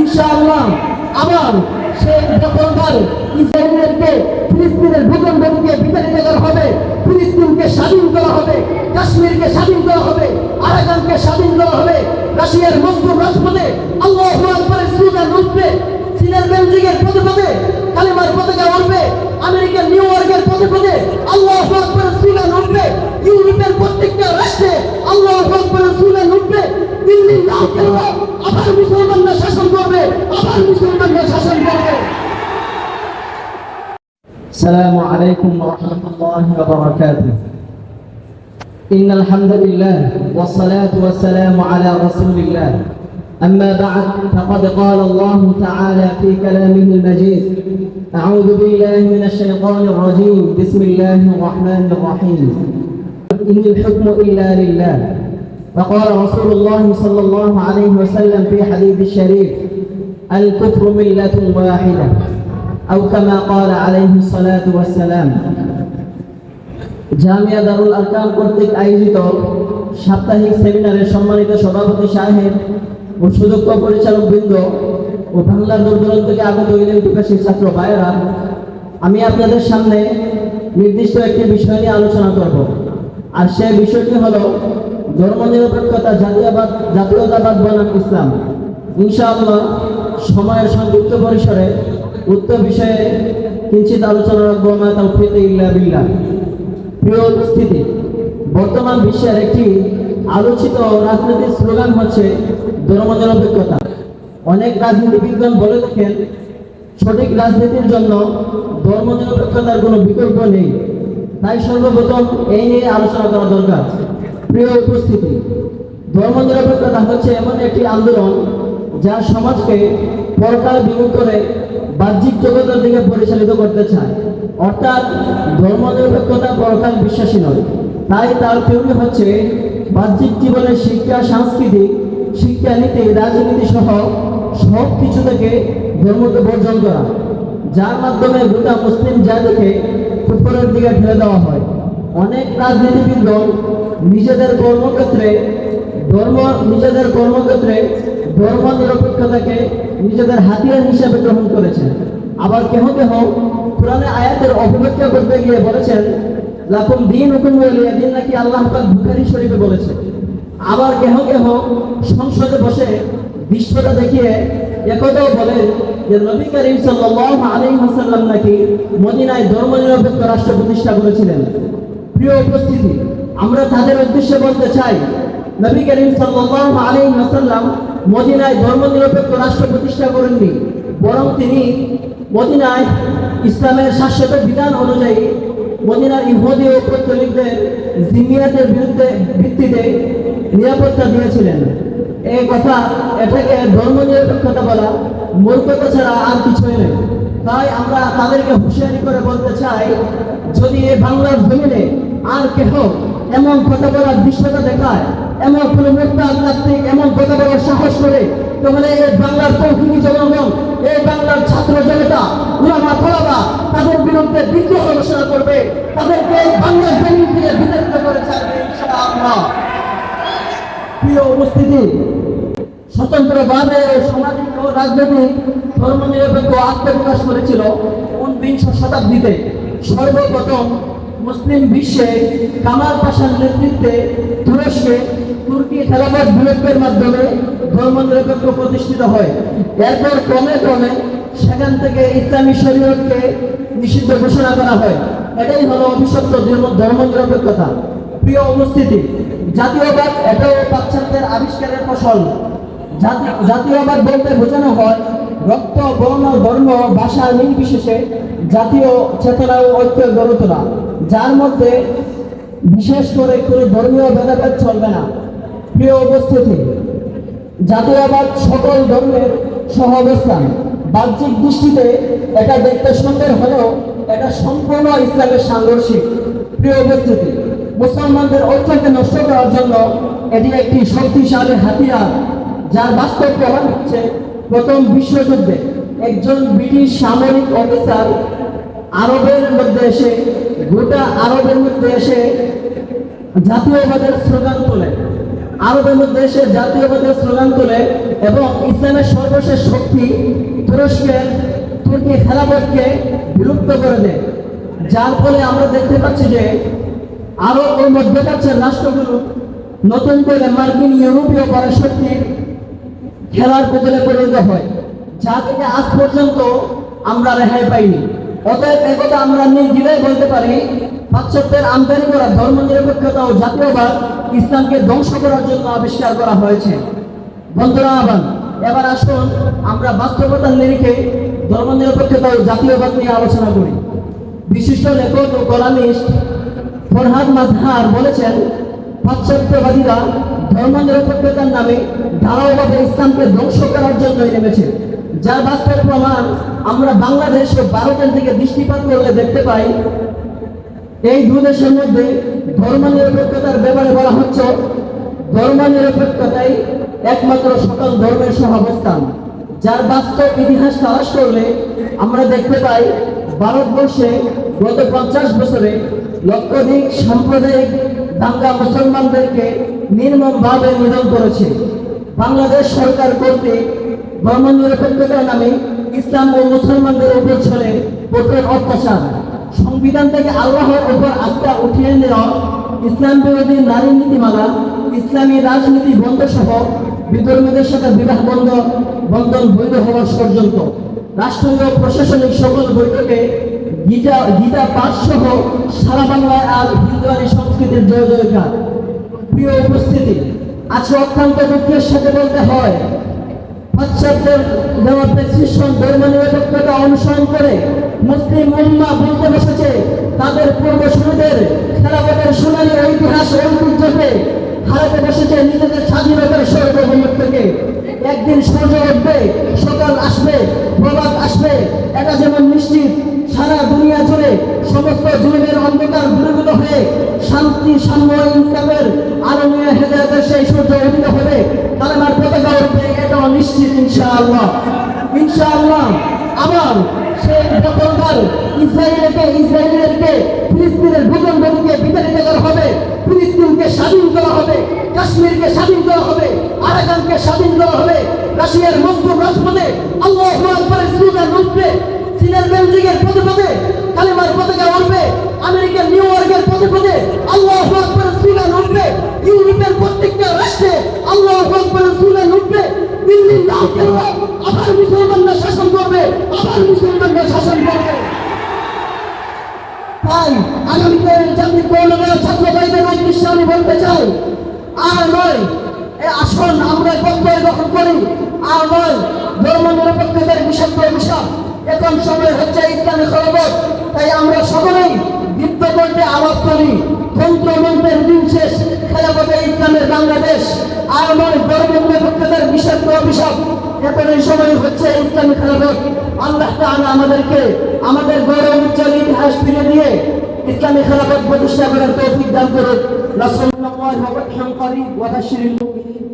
ইনশাআল্লাহ আবার সেই দখলদার ইসরায়েলকে ফিলিস্তিনের ভূখণ্ডকে বিতাড়িত করা হবে, ফিলিস্তিনকে স্বাধীন করা হবে, কাশ্মীরকে স্বাধীন করা হবে, আরাকানকে স্বাধীন করা হবে, রাশিয়ার মস্কো রাজপথে আল্লাহ আকবরের স্লোগান উঠবে, চীনের বেলজিংয়ের পদে পদে কালিমার পতাকা উঠবে, আমেরিকার নিউ ইয়র্কের পদে পদে আল্লাহ আকবরের স্লোগান উঠবে, ইউরোপের প্রত্যেকটা রাষ্ট্রে আল্লাহ আকবরের স্লোগান উঠবে দিল্লি লাল আবার মুসলমানরা শাসন করবে السلام عليكم ورحمة الله وبركاته إن الحمد لله والصلاة والسلام على رسول الله أما بعد فقد قال الله تعالى في كلامه المجيد أعوذ بالله من الشيطان الرجيم بسم الله الرحمن الرحيم إن الحكم إلا لله وقال رسول الله صلى الله عليه وسلم في حديث الشريف الكفر ملة واحدة أو كما قال عليه الصلاة والسلام জামিয়া দারুল আরকাম কর্তৃক আয়োজিত সাপ্তাহিক সেমিনারে সম্মানিত সভাপতি সাহেব ও সুদক্ষ পরিচালক বৃন্দ ও বাংলার দূর দূরান্ত থেকে আগত ইলেম বিকাশের ছাত্র ভাইয়েরা আমি আপনাদের সামনে নির্দিষ্ট একটি বিষয় নিয়ে আলোচনা করব আর সে বিষয়টি হলো ধর্মনিরপেক্ষতা জাতীয়বাদ জাতীয়তাবাদ বনাম ইসলাম ইনশাআল্লাহ সময়ের সংযুক্ত পরিসরে উক্ত বিষয়ে কিঞ্চিত আলোচনা রাখব মা তৌফিক ইল্লা বিল্লাহ। প্রিয় উপস্থিতি, বর্তমান বিশ্বের একটি আলোচিত রাজনৈতিক স্লোগান হচ্ছে ধর্মনিরপেক্ষতা। অনেক রাজনীতিবিদগণ বলে থাকেন, সঠিক রাজনীতির জন্য ধর্মনিরপেক্ষতার কোনো বিকল্প নেই। তাই সর্বপ্রথম এই নিয়ে আলোচনা করা দরকার। প্রিয় উপস্থিতি, ধর্মনিরপেক্ষতা হচ্ছে এমন একটি আন্দোলন যা সমাজকে পরকাল বিমুখ করে বাহ্যিক জগতের দিকে পরিচালিত করতে চায়। অর্থাৎ ধর্মনিরপেক্ষতা পরকাল বিশ্বাসী নয়। তাই তার থিওরি হচ্ছে বাহ্যিক জীবনের শিক্ষা, সাংস্কৃতিক শিক্ষানীতি রাজনীতি সহ সব কিছু থেকে ধর্মকে বর্জন করা, যার মাধ্যমে গোটা মুসলিম জাতিকে কুফরের দিকে ঠেলে দেওয়া হয়। অনেক রাজনীতিবিদ নিজেদের কর্মক্ষেত্রে, ধর্ম নিজেদের কর্মক্ষেত্রে ধর্ম নিরপেক্ষতাকে নিজেদের হাতিয়ার হিসাবে গ্রহণ করেছেন। আবার কেহ কেহ কোরআনে আয়াতের অপব্যাখ্যা করতে গিয়ে বলেছেন, লাকুম দিন হুকুম দিন নাকি আল্লাহ পাক বুখারী শরীফে বলেছে। আবার কেহ কেহ সংসদে বসে বিশ্বটা দেখিয়ে একথাও বলেন যে নবী করিম সাল্লাল্লাহু আলাইহি ওয়াসাল্লাম নাকি মদিনায় ধর্মনিরপেক্ষ রাষ্ট্র প্রতিষ্ঠা করেছিলেন। প্রিয় উপস্থিতি, আমরা তাদের উদ্দেশ্যে বলতে চাই নবী করিম সাল্লাল্লাহু আলাইহি ওয়াসাল্লাম মদিনায় ধর্মনিরপেক্ষ রাষ্ট্র প্রতিষ্ঠা করেননি। বরং তিনি মদিনায় ইসলামের শাশ্বত বিধান অনুযায়ী মদিনার ইহুদি ও পৌত্তলিকদের জিমিয়াতের বিরুদ্ধে ভিত্তিতে নিরাপত্তা দিয়েছিলেন। এই কথা, এটাকে ধর্মনিরপেক্ষতা বলা মূর্খতা ছাড়া আর কিছুই নেই তাই আমরা তাদেরকে হুঁশিয়ারি করে বলতে চাই, যদি এই বাংলার জমিনে আর কেহ এমন কথা বলার দৃশ্যটা দেখায় এমন কোনো মুক্তা নাস্তিক, এমন কথা সাহস করে তাহলে এই বাংলার তৌহিদি জনগণ, এই বাংলার ছাত্র জনতা, উলামা ফলাবা তাদের বিরুদ্ধে বিদ্রোহ ঘোষণা করবে, তাদেরকে এই বাংলার জমিন থেকে বিতাড়িত করে ছাড়বে প্রিয় উপস্থিতি, স্বতন্ত্রভাবে সামাজিক ও রাজনৈতিক, ধর্মনিরপেক্ষ আত্মপ্রকাশ করেছিল ঊনবিংশ শতাব্দীতে। সর্বপ্রথম মুসলিম বিশ্বে কামাল পাশার নেতৃত্বে তুরস্কে তুর্কি খেলাফত বিলম্বের মাধ্যমে ধর্মনিরপেক্ষ প্রতিষ্ঠিত হয়। এরপর ক্রমে ক্রমে সেখান থেকে ইসলামী শরীয়তকে নিষিদ্ধ ঘোষণা করা হয়। এটাই হলো অভিশপ্ত ধর্ম- ধর্মনিরপেক্ষতা। প্রিয় উপস্থিতি, জাতীয়বাদ এটাও পাশ্চাত্যের আবিষ্কারের ফসল। জাতি- জাতীয়বাদ বলতে বোঝানো হয় রক্ত, বর্ণ, ধর্ম, ভাষা নির্বিশেষে জাতীয় চেতনা ও ঐক্য গড়ে তোলা। যার মধ্যে বিশেষ করে কোনো ধর্মীয় ভেদাভেদ চলবে না। প্রিয় উপস্থিতি জাতীয়বাদ সকল ধর্মের সহ অবস্থান বাহ্যিক দৃষ্টিতে এটা দেখতে সুন্দর হলেও এটা সম্পূর্ণ ইসলামের সাংঘর্ষিক। প্রিয় উপস্থিতি, মুসলমানদের ঐক্যকে নষ্ট করার জন্য এটি একটি শক্তিশালী হাতিয়ার, যার বাস্তব প্রমাণ হচ্ছে প্রথম বিশ্বযুদ্ধে একজন ব্রিটিশ সামরিক অফিসার আরবের মধ্যে এসে, গোটা আরবের মধ্যে এসে জাতীয়বাদের স্লোগান তোলে আরবের এসে জাতীয়বাদের স্লোগান তোলে এবং ইসলামের সর্বশেষ শক্তি তুরস্কের তুর্কি খেলাফতকে বিলুপ্ত করে দেয়। যার ফলে আমরা দেখতে পাচ্ছি যে আরও ওই মধ্যপ্রাচ্যের রাষ্ট্রগুলো নতুন করে মার্কিন ইউরোপীয় পরাশক্তির খেলার বদলে পরিণত হয়, যা থেকে আজ পর্যন্ত আমরা রেহাই পাইনি। অতএব একথা আমরা নির্দ্বিধায় বলতে পারি পাশ্চাত্যের আমদানি করা ধর্ম নিরপেক্ষতা ও জাতীয়বাদ ইসলামকে ধ্বংস করার জন্য আবিষ্কার করা হয়েছে। বন্ধুরা আবার এবার আসুন আমরা বাস্তবতার নিরিখে ধর্ম নিরপেক্ষতা ও জাতীয়বাদ নিয়ে আলোচনা করি। বিশিষ্ট লেখক ও কলামিস্ট ফরহাদ মাজহার বলেছেন, পাশ্চাত্যবাদীরা ধর্ম নিরপেক্ষতার নামে ধারাওভাবে ইসলামকে ধ্বংস করার জন্যই নেমেছে। যার বাস্তব প্রমাণ আমরা বাংলাদেশ ও ভারতের দিকে দৃষ্টিপাত করলে দেখতে পাই এই দু দেশের মধ্যে ধর্ম নিরপেক্ষতার ব্যাপারে বলা হচ্ছে ধর্ম নিরপেক্ষতাই একমাত্র সকল ধর্মের সহাবস্থান, যার বাস্তব ইতিহাস তালাশ করলে আমরা দেখতে পাই ভারতবর্ষে গত পঞ্চাশ বছরে লক্ষাধিক সাম্প্রদায়িক দাঙ্গা মুসলমানদেরকে নির্মমভাবে নিধন করেছে। বাংলাদেশ সরকার কর্তৃক ধর্ম নিরপেক্ষতার নামে ইসলাম ও মুসলমানদের উপর চলে কঠোর অত্যাচার। সংবিধান থেকে আল্লাহর উপর আস্থা উঠিয়ে নেওয়া, ইসলাম বিরোধী নারী নীতিমালা, ইসলামী রাজনীতি বন্ধ সহ বিধর্মীদের সাথে বিবাহ বন্ধ, বন্ধন বৈধ হওয়া পর্যন্ত। রাষ্ট্রীয় প্রশাসনিক সকল বৈঠকে গীতা গীতা পাঠ সহ সারা বাংলায় আর হিন্দুয়ানি সংস্কৃতির জয় জয়কার প্রিয় উপস্থিতি আজকে অত্যন্ত দুঃখের সাথে বলতে হয় সকাল আসবে, প্রভাত আসবে, এটা যেমন নিশ্চিত, সারা দুনিয়া জুড়ে সমস্ত জুলুমের অন্ধকার দূরীভূত হয়ে শান্তি, সাম্য ইনসাফের আলমীয় হেদায়তের সেই সূর্য উদিত হবে। কালেমার পতাকা উঠবে এটাও নিশ্চিত ইনশাআল্লাহ। ইনশাআল্লাহ, আবার সেই প্রথমবার ইসরায়েলকে ইসরায়েলকে, ফিলিস্তিনের ভূখণ্ডকে বিতাড়িত করা হবে, ফিলিস্তিনকে স্বাধীন করা হবে, কাশ্মীরকে স্বাধীন করা হবে, আরাকানকে স্বাধীন করা হবে, রাশিয়ার মস্কো রাজপথে আল্লাহ আকবরের স্লোগান উঠবে চীনের বেলজিংয়ের পদে পদে আবার মুসলমানরা শাসন করবে, আবার মুসলমানরা শাসন করবে। তাই আগামীতে জাতির কৌলবের ছাত্র উদ্দেশ্যে আমি বলতে চাই, আর নয় আসন আমরা বক্তব্য গ্রহণ করি, আর নয় ধর্ম নিরপেক্ষতার বিষাক্ত অভিশাপ এখন সময় হচ্ছে ইসলামী খরবত তাই আমরা সকলেই দীপ্ত করতে আওয়াজ করি তন্ত্র মন্ত্রের দিন শেষ, খেলাপথে ইসলামের বাংলাদেশ। আর নয়, ধর্ম অভিশাপ এখন এই সময় হচ্ছে ইসলামী খেলাফত। আল্লাহ তাআলা আমাদেরকে আমাদের গৌরব, উজ্জ্বল ইতিহাস ফিরে দিয়ে ইসলামী খেলাফত প্রতিষ্ঠা করার তৌফিক দান করুন রাসূলুল্লাহ ওয়া বাশশিরিল মুমিনিন।